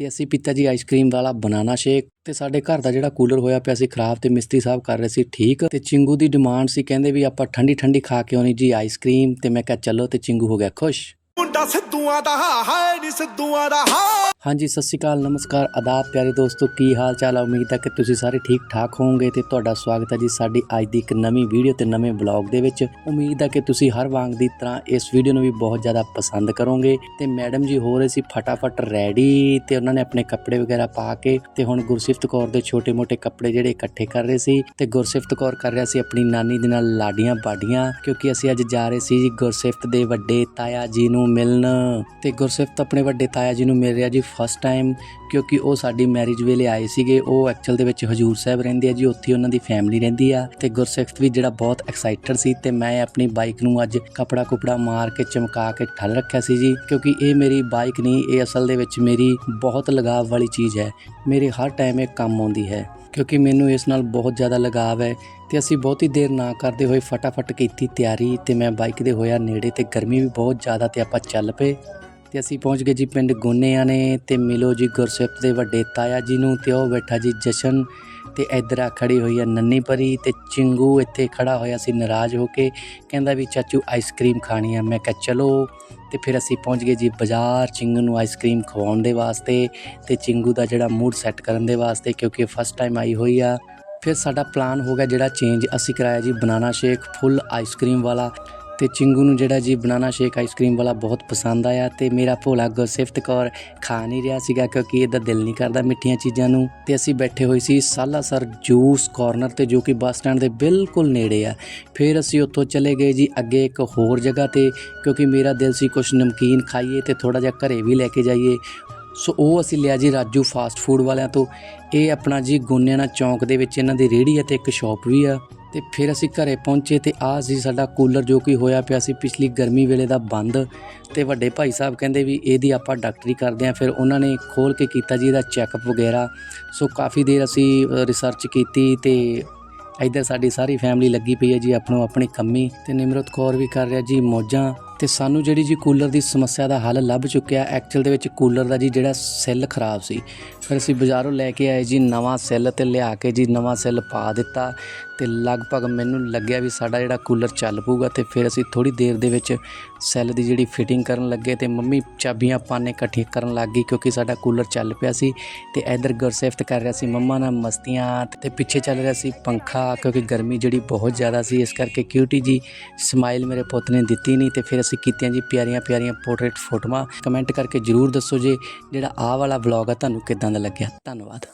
ਤੇ ਅਸੀਂ ਪੀਤਾ ਜੀ ਆਈਸਕ੍ਰੀਮ ਵਾਲਾ ਬਨਾਨਾ ਸ਼ੇਕ ਤੇ ਸਾਡੇ ਘਰ ਦਾ ਜਿਹੜਾ ਕੂਲਰ ਹੋਇਆ ਪਿਆ ਸੀ ਖਰਾਬ ਤੇ ਮਿਸਤਰੀ ਸਾਹਿਬ ਕਰ ਰਹੇ ਸੀ ਠੀਕ ਤੇ ਚਿੰਗੂ ਦੀ ਡਿਮਾਂਡ ਸੀ, ਕਹਿੰਦੇ ਵੀ ਆਪਾਂ ਠੰਡੀ ਠੰਡੀ ਖਾ ਕੇ ਆਉਣੀ ਜੀ ਆਈਸਕ੍ਰੀਮ ਤੇ ਮੈਂ ਕਿਹਾ ਚਲੋ ਤੇ ਚਿੰਗੂ ਹੋ ਗਿਆ ਖੁਸ਼। ਮੁੰਡਾ ਸਿੱਧੂਆਂ ਦਾ ਹਾਏ ਨੀ ਸਿੱਧੂਆਂ ਦਾ ਹਾ। ਹਾਂਜੀ, ਸਤਿ ਸ਼੍ਰੀ ਅਕਾਲ, ਨਮਸਕਾਰ, ਆਦਾਬ, ਪਿਆਰੇ ਦੋਸਤੋ, ਕੀ ਹਾਲ ਚਾਲ ਹੈ ਉਮੀਦ ਹੈ ਕਿ ਤੁਸੀਂ ਸਾਰੇ ਠੀਕ ਠਾਕ ਹੋਵੋਗੇ ਤੇ ਤੁਹਾਡਾ ਸਵਾਗਤ ਹੈ ਜੀ ਸਾਡੀ ਅੱਜ ਦੀ ਇੱਕ ਨਵੀਂ ਵੀਡੀਓ ਤੇ ਨਵੇਂ ਵਲੌਗ ਦੇ ਵਿੱਚ। ਉਮੀਦ ਹੈ ਕਿ ਤੁਸੀਂ ਹਰ ਵਾਂਗ ਦੀ ਤਰ੍ਹਾਂ ਇਸ ਵੀਡੀਓ ਨੂੰ ਵੀ ਬਹੁਤ ਜ਼ਿਆਦਾ ਪਸੰਦ ਕਰੋਗੇ। ਤੇ ਮੈਡਮ ਜੀ ਹੋ ਰਹੇ ਸੀ ਫਟਾਫਟ ਰੈਡੀ ਤੇ ਉਹਨਾਂ ਨੇ ਆਪਣੇ ਕੱਪੜੇ ਵਗੈਰਾ ਪਾ ਕੇ ਤੇ ਹੁਣ ਗੁਰਸਿਫਤ ਕੌਰ ਦੇ ਛੋਟੇ-ਮੋਟੇ ਕੱਪੜੇ ਜਿਹੜੇ ਇਕੱਠੇ ਕਰ ਰਹੇ ਸੀ ਤੇ ਗੁਰਸਿਫਤ ਕੌਰ ਕਰ ਰਿਹਾ ਸੀ ਆਪਣੀ ਨਾਨੀ ਦੇ ਨਾਲ ਲਾਡੀਆਂ ਬਾਡੀਆਂ ਕਿਉਂਕਿ ਅਸੀਂ ਅੱਜ ਜਾ ਰਹੇ ਸੀ ਜੀ ਗੁਰਸਿਫਤ ਦੇ ਵੱਡੇ ਤਾਇਆ ਜੀ ਨੂੰ ਮਿਲਣ। ਤੇ ਗੁਰਸਿਫਤ ਆਪਣੇ ਵੱਡੇ ਤਾਇਆ ਜੀ ਨੂੰ ਮਿਲ ਰਿਹਾ ਜੀ ਫਸਟ ਟਾਈਮ ਕਿਉਂਕਿ ਉਹ ਸਾਡੀ ਮੈਰਿਜ ਵੇਲੇ ਆਏ ਸੀਗੇ। ਉਹ ਐਕਚੁਅਲ ਦੇ ਵਿੱਚ ਹਜੂਰ ਸਾਹਿਬ ਰਹਿੰਦੇ ਆ ਜੀ, ਉੱਥੇ ਉਹਨਾਂ ਦੀ ਫੈਮਿਲੀ ਰਹਿੰਦੀ ਆ। ਤੇ ਗੁਰਸਿੱਖ ਵੀ ਜਿਹੜਾ ਬਹੁਤ ਐਕਸਾਈਟਡ ਸੀ ਤੇ ਮੈਂ ਆਪਣੀ ਬਾਈਕ ਨੂੰ ਅੱਜ ਕਪੜਾ ਕੁਪੜਾ ਮਾਰ ਕੇ ਚਮਕਾ ਕੇ ਠੱਲ ਰੱਖਿਆ ਸੀ ਜੀ। ਕਿਉਂਕਿ ਇਹ ਮੇਰੀ ਬਾਈਕ ਨਹੀਂ, ਇਹ ਅਸਲ ਦੇ ਵਿੱਚ ਮੇਰੀ ਬਹੁਤ ਲਗਾਵ ਵਾਲੀ ਚੀਜ਼ ਹੈ। ਮੇਰੇ ਹਰ ਟਾਈਮ ਇਹ ਕੰਮ ਆਉਂਦੀ ਹੈ। ਕਿਉਂਕਿ ਮੈਨੂੰ ਇਸ ਨਾਲ ਬਹੁਤ ਜ਼ਿਆਦਾ ਲਗਾਵ ਹੈ ਤੇ ਅਸੀਂ ਬਹੁਤੀ ਦੇਰ ਨਾ ਕਰਦੇ ਹੋਏ ਫਟਾਫਟ ਕੀਤੀ ਤਿਆਰੀ ਤੇ ਮੈਂ ਬਾਈਕ ਦੇ ਹੋਇਆ ਨੇੜੇ ਤੇ ਗਰਮੀ ਵੀ ਬਹੁਤ ਜ਼ਿਆਦਾ ਤੇ ਆਪਾਂ ਚੱਲ ਪਏ। ਤੇ ਅਸੀਂ ਪਹੁੰਚ ਗਏ ਜੀ ਪਿੰਡ ਗੋਨਿਆਂ ਨੇ ਤੇ ਮਿਲੋ ਜੀ ਗੁਰਸਿੱਖ ਦੇ ਵੱਡੇ ਤਾਇਆ ਜੀ ਨੂੰ ਤੇ ਉਹ ਬੈਠਾ ਜੀ ਜਸ਼ਨ ਤੇ ਇਧਰ ਆ ਖੜੀ ਹੋਈ ਆ ਨੰਨੀ ਪਰੀ ਤੇ ਚਿੰਗੂ ਇੱਥੇ ਖੜਾ ਹੋਇਆ ਸੀ ਨਾਰਾਜ਼ ਹੋ ਕੇ, ਕਹਿੰਦਾ ਵੀ ਚਾਚੂ ਆਈਸਕ੍ਰੀਮ ਖਾਣੀ ਆ। ਮੈਂ ਕਿਹਾ ਚਲੋ। ਤੇ ਫਿਰ ਅਸੀਂ ਪਹੁੰਚ ਗਏ ਜੀ ਬਾਜ਼ਾਰ ਚਿੰਗੂ ਨੂੰ ਆਈਸਕ੍ਰੀਮ ਖਵਾਉਣ ਦੇ ਵਾਸਤੇ ਤੇ ਚਿੰਗੂ ਦਾ ਜਿਹੜਾ ਮੂਡ ਸੈੱਟ ਕਰਨ ਦੇ ਵਾਸਤੇ ਕਿਉਂਕਿ ਫਸਟ ਟਾਈਮ ਆਈ ਹੋਈ ਆ। ਫਿਰ ਸਾਡਾ ਪਲਾਨ ਹੋ ਗਿਆ ਜਿਹੜਾ ਚੇਂਜ ਅਸੀਂ ਕਰਾਇਆ ਜੀ ਬਨਾਨਾ ਸ਼ੇਕ ਫੁੱਲ ਆਈਸਕ੍ਰੀਮ ਵਾਲਾ। ਤੇ ਚਿੰਗੂ ਨੂੰ ਜਿਹੜਾ ਜੀ ਬਨਾਨਾ ਸ਼ੇਕ ਆਈਸਕ੍ਰੀਮ ਵਾਲਾ ਬਹੁਤ ਪਸੰਦ ਆਇਆ ਤੇ ਮੇਰਾ ਭੋਲਾ ਗੁਰਸਿਫਤ ਕੌਰ ਖਾ ਨਹੀਂ ਰਿਹਾ ਸੀਗਾ ਕਿਉਂਕਿ ਇਹਦਾ ਦਿਲ ਨਹੀਂ ਕਰਦਾ ਮਿੱਠੀਆਂ ਚੀਜ਼ਾਂ ਨੂੰ। ਤੇ ਅਸੀਂ ਬੈਠੇ ਹੋਏ ਸੀ ਸਾਲਾਸਰ ਜੂਸ ਕਾਰਨਰ ਤੇ ਜੋ ਕਿ ਬੱਸ ਸਟੈਂਡ ਦੇ ਬਿਲਕੁਲ ਨੇੜੇ ਆ। ਫਿਰ ਅਸੀਂ ਉੱਥੋਂ ਚਲੇ ਗਏ ਜੀ ਅੱਗੇ ਇੱਕ ਹੋਰ ਜਗ੍ਹਾ ਤੇ ਕਿਉਂਕਿ ਮੇਰਾ ਦਿਲ ਸੀ ਕੁਝ ਨਮਕੀਨ ਖਾਈਏ ਤੇ ਥੋੜਾ ਜਿਹਾ ਘਰੇ ਵੀ ਲੈ ਕੇ ਜਾਈਏ। ਸੋ ਉਹ ਅਸੀਂ ਲਿਆ ਜੀ ਰਾਜੂ ਫਾਸਟ ਫੂਡ ਵਾਲਿਆਂ ਤੋਂ। ਇਹ ਆਪਣਾ ਜੀ ਗੋਨਿਆਣਾ ਚੌਂਕ ਦੇ ਵਿੱਚ ਇਹਨਾਂ ਦੀ ਰੇਹੜੀ ਹੈ ਤੇ ਇੱਕ ਸ਼ਾਪ ਵੀ ਆ। ਤੇ ਫਿਰ ਅਸੀਂ ਘਰੇ ਪਹੁੰਚੇ ਤੇ ਆ ਸੀ ਸਾਡਾ ਕੂਲਰ ਜੋ ਕਿ ਹੋਇਆ ਪਿਆ ਸੀ ਪਿਛਲੀ ਗਰਮੀ ਵੇਲੇ ਦਾ ਬੰਦ। ਤੇ ਵੱਡੇ ਭਾਈ ਸਾਹਿਬ ਕਹਿੰਦੇ ਵੀ ਇਹਦੀ ਆਪਾਂ ਡਾਕਟਰੀ ਕਰਦੇ ਆਂ ਫਿਰ ਉਹਨਾਂ ਨੇ ਖੋਲ ਕੇ ਕੀਤਾ ਜੀ ਇਹਦਾ ਚੈੱਕਅਪ ਵਗੈਰਾ। ਸੋ ਕਾਫੀ ਦੇਰ ਅਸੀਂ ਰਿਸਰਚ ਕੀਤੀ ਤੇ ਇੱਧਰ ਸਾਡੀ ਸਾਰੀ ਫੈਮਿਲੀ ਲੱਗੀ ਪਈ ਹੈ ਜੀ ਆਪਣੋ ਆਪਣੀ ਕੰਮੀ। ਤੇ ਨਿਮਰਤ ਕੌਰ ਵੀ ਕਰ ਰਿਹਾ ਜੀ, ਮੌਜਾਂ। ਤੇ ਸਾਨੂੰ ਜਿਹੜੀ ਜੀ ਕੂਲਰ ਦੀ ਸਮੱਸਿਆ ਦਾ ਹੱਲ ਲੱਭ ਚੁੱਕਿਆ ਐਕਚੁਅਲ ਦੇ ਵਿੱਚ ਕੂਲਰ ਦਾ ਜੀ ਜਿਹੜਾ ਸੈੱਲ ਖਰਾਬ ਸੀ। ਫਿਰ ਅਸੀਂ ਬਾਜ਼ਾਰੋਂ ਲੈ ਕੇ ਆਏ ਜੀ, ਨਵਾਂ ਸੈੱਲ ਤੇ ਲਿਆ ਕੇ ਜੀ ਨਵਾਂ ਸੈੱਲ ਪਾ ਦਿੱਤਾ ਤੇ ਲਗਭਗ ਮੈਨੂੰ ਲੱਗਿਆ ਵੀ ਸਾਡਾ ਜਿਹੜਾ ਕੂਲਰ ਚੱਲ ਪਊਗਾ ਤੇ ਫਿਰ ਅਸੀਂ ਥੋੜੀ ਦੇਰ ਦੇ ਵਿੱਚ ਸੈੱਲ ਦੀ ਜਿਹੜੀ ਫਿਟਿੰਗ ਕਰਨ ਲੱਗੇ ਤੇ ਮੰਮੀ ਚਾਬੀਆਂ ਪਾਣੇ ਇਕੱਠੀ ਕਰਨ ਲੱਗ ਗਈ ਕਿਉਂਕਿ ਸਾਡਾ ਕੂਲਰ ਚੱਲ ਪਿਆ ਸੀ ਤੇ ਇਧਰ ਗੁਰਸਿਫਤ ਕਰ ਰਿਹਾ ਸੀ, ਮੰਮਾ ਨਾਲ ਮਸਤੀਆਂ ਤੇ ਪਿੱਛੇ ਚੱਲ ਰਿਹਾ ਸੀ ਪੰਖਾ ਕਿਉਂਕਿ ਗਰਮੀ ਜਿਹੜੀ ਬਹੁਤ ਜ਼ਿਆਦਾ ਸੀ, ਇਸ ਕਰਕੇ ਕਿਊਟੀ ਜੀ ਸਮਾਈਲ ਮੇਰੇ ਪੁੱਤ ਨੇ ਦਿੱਤੀ ਨਹੀਂ ਤੇ ਫਿਰ ਅਸੀਂ ਕੀਤੀਆਂ ਜੀ ਪਿਆਰੀਆਂ ਪਿਆਰੀਆਂ ਪੋਰਟਰੇਟ ਫੋਟੋਆਂ ਕਮੈਂਟ ਕਰਕੇ ਜਰੂਰ ਦੱਸੋ ਜੇ, ਜਿਹੜਾ ਆਹ ਵਾਲਾ ਵਲੌਗ ਆ, ਤੁਹਾਨੂੰ ਕਿਦਾਂ ਦਾ ਲੱਗਿਆ? ਧੰਨਵਾਦ।